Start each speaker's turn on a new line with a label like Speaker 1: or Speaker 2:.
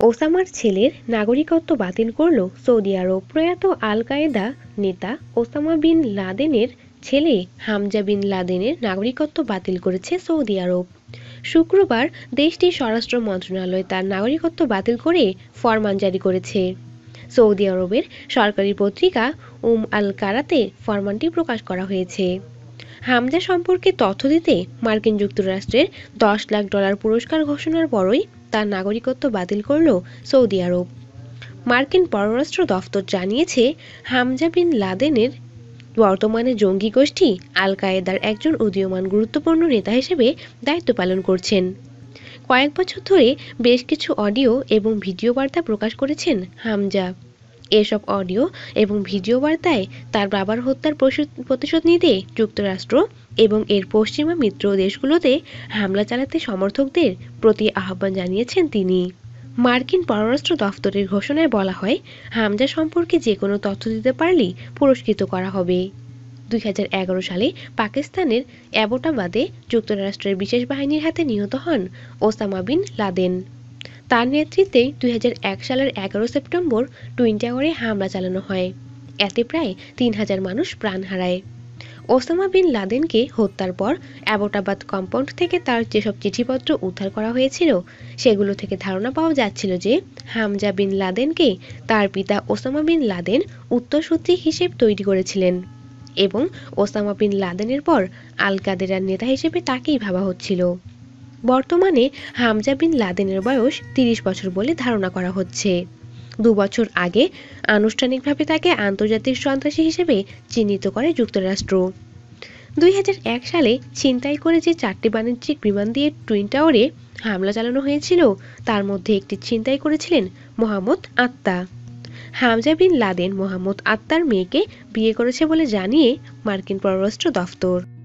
Speaker 1: ওসামার ছেলের নাগরিকত্ব বাতিল করল সৌদি আরব। প্রয়াত আল কায়েদা নেতা ওসামা বিন লাদেনের ছেলে হামজা বিন লাদেনের নাগরিকত্ব বাতিল করেছে সৌদি আরব। শুক্রবার দেশটির স্বরাষ্ট্র মন্ত্রণালয় তার নাগরিকত্ব বাতিল করে ফরমান জারি করেছে। সৌদি আরবের সরকারি পত্রিকা উম আল কারাতে ফরমানটি প্রকাশ করা হয়েছে। হামজা সম্পর্কে তথ্য দিতে মার্কিন যুক্তরাষ্ট্রের দশ লাখ ডলার পুরস্কার ঘোষণার পরই তার নাগরিকত্ব বাতিল করল সৌদি আরব। মার্কিন পররাষ্ট্র দফতর জানিয়েছে, হামজা বিন লাদেনের বর্তমানে জঙ্গি গোষ্ঠী আল কায়েদার একজন উদীয়মান গুরুত্বপূর্ণ নেতা হিসেবে দায়িত্ব পালন করছেন। কয়েক বছর ধরে বেশ কিছু অডিও এবং ভিডিও বার্তা প্রকাশ করেছেন হামজা। এসব অডিও এবং ভিডিও বার্তায় তার বাবার হত্যার প্রতিশোধ নিতে যুক্তরাষ্ট্র এবং এর পশ্চিমা মিত্র দেশগুলোতে হামলা চালাতে সমর্থকদের প্রতি আহ্বান জানিয়েছেন তিনি। মার্কিন পররাষ্ট্র দফতরের ঘোষণায় বলা হয়, হামজা সম্পর্কে যে কোনো তথ্য দিতে পারলেই পুরস্কৃত করা হবে। দুই হাজার এগারো সালে পাকিস্তানের অ্যাবোটাবাদে যুক্তরাষ্ট্রের বিশেষ বাহিনীর হাতে নিহত হন ওসামা বিন লাদেন। তার নেতৃত্বে দুই হাজার এক সালের এগারো সেপ্টেম্বর টুইন টাওয়ারে হামলা চালানো হয়। এতে প্রায় তিন হাজার মানুষ প্রাণ হারায়। ওসামা বিন লাদেনকে হত্যার পর অ্যাবোটাবাদ কম্পাউন্ড থেকে তার যেসব চিঠিপত্র উদ্ধার করা হয়েছিল, সেগুলো থেকে ধারণা পাওয়া যাচ্ছিল যে হামজা বিন লাদেনকে তার পিতা ওসামা বিন লাদেন উত্তরসূত্রী হিসেব তৈরি করেছিলেন এবং ওসামা বিন লাদেনের পর আল কাদেরার নেতা হিসেবে তাকেই ভাবা হচ্ছিল। বর্তমানে হামজা বিন লাদেনের বয়স তিরিশ বছর বলে ধারণা করা হচ্ছে। দু বছর আগে আনুষ্ঠানিকভাবে তাকে আন্তর্জাতিক সন্ত্রাসী হিসেবে চিহ্নিত করে যুক্তরাষ্ট্র। দুই হাজার এক সালে ছিনতাই করে যে চারটি বাণিজ্যিক বিমান দিয়ে টুইন টাওয়ারে হামলা চালানো হয়েছিল, তার মধ্যে একটি ছিনতাই করেছিলেন মোহাম্মদ আত্মা হামজা বিন লাদেন মোহাম্মদ আত্মার মেয়েকে বিয়ে করেছে বলে জানিয়ে মার্কিন পররাষ্ট্র দফতর।